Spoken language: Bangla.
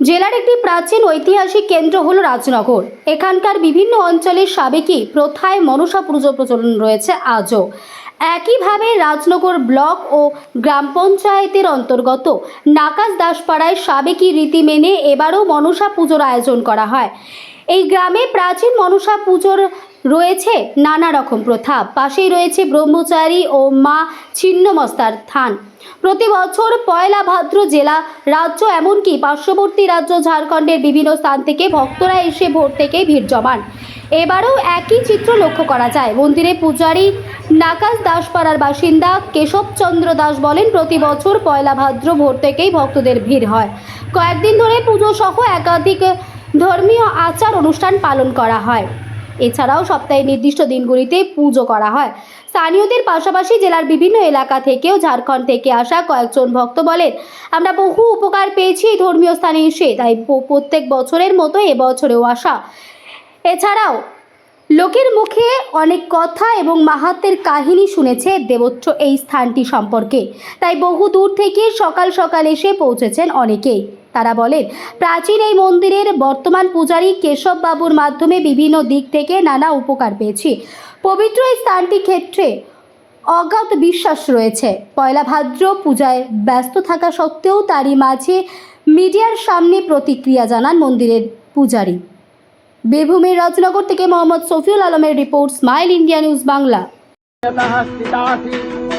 জেলার একটি প্রাচীন ঐতিহাসিক কেন্দ্র হল রাজনগর। এখানকার বিভিন্ন অঞ্চলের সাবেকি প্রথায় মনসা পুজো প্রচলন রয়েছে আজও। একইভাবে রাজনগর ব্লক ও গ্রাম পঞ্চায়েতের অন্তর্গত নাকাশ দাসপাড়ায় সাবেকি রীতি মেনে এবারও মনসা পুজোর আয়োজন করা হয়। এই গ্রামে প্রাচীন মনসা পুজোর রয়েছে নানা রকম প্রথা। পাশেই রয়েছে ব্রহ্মচারী ও মা ছিন্নমস্তার থান। প্রতি বছর পয়লা ভাদ্র জেলা রাজ্য এমনকি পার্শ্ববর্তী রাজ্য ঝাড়খণ্ডের বিভিন্ন স্থান থেকে ভক্তরা এসে ভোর থেকেই ভিড় জমান। এবারেও একই চিত্র লক্ষ্য করা যায়। মন্দিরে পূজারী নাকাশ দাসপাড়ার বাসিন্দা কেশবচন্দ্র দাস বলেন, প্রতি বছর পয়লা ভাদ্র ভোর থেকেই ভক্তদের ভিড় হয়। কয়েকদিন ধরে পুজো সহ একাধিক ধর্মীয় আচার অনুষ্ঠান পালন করা হয়। এছাড়াও সপ্তাহের নির্দিষ্ট দিনগুলিতে পুজো করা হয়। স্থানীয়দের পাশাপাশি জেলার বিভিন্ন এলাকা থেকেও ঝাড়খণ্ড থেকে আসা কয়েকজন ভক্ত বলেন, আমরা বহু উপকার পেয়েছি এই ধর্মীয় স্থানে এসে, তাই প্রত্যেক বছরের মতো এবছরেও আসা। এছাড়াও, লোকের মুখে অনেক কথা এবং মাহাত্মের কাহিনী শুনেছে দেবত্র এই স্থানটি সম্পর্কে, তাই বহু দূর থেকে সকাল সকাল এসে পৌঁছেছেন অনেকেই। তারা বলেন, প্রাচীন এই মন্দিরের বর্তমান পূজারী কেশববাবুর মাধ্যমে বিভিন্ন দিক থেকে নানা উপকার পেয়েছি। পবিত্র এই স্থানটি ক্ষেত্রে অজ্ঞাত বিশ্বাস রয়েছে। পয়লা ভাদ্র পূজায় ব্যস্ত থাকা সত্ত্বেও তারই মাঝে মিডিয়ার সামনে প্রতিক্রিয়া জানান মন্দিরের পূজারী। বীরভূমের রাজনগর থেকে মোহাম্মদ সফিউল আলমের report, smile India news Bangla.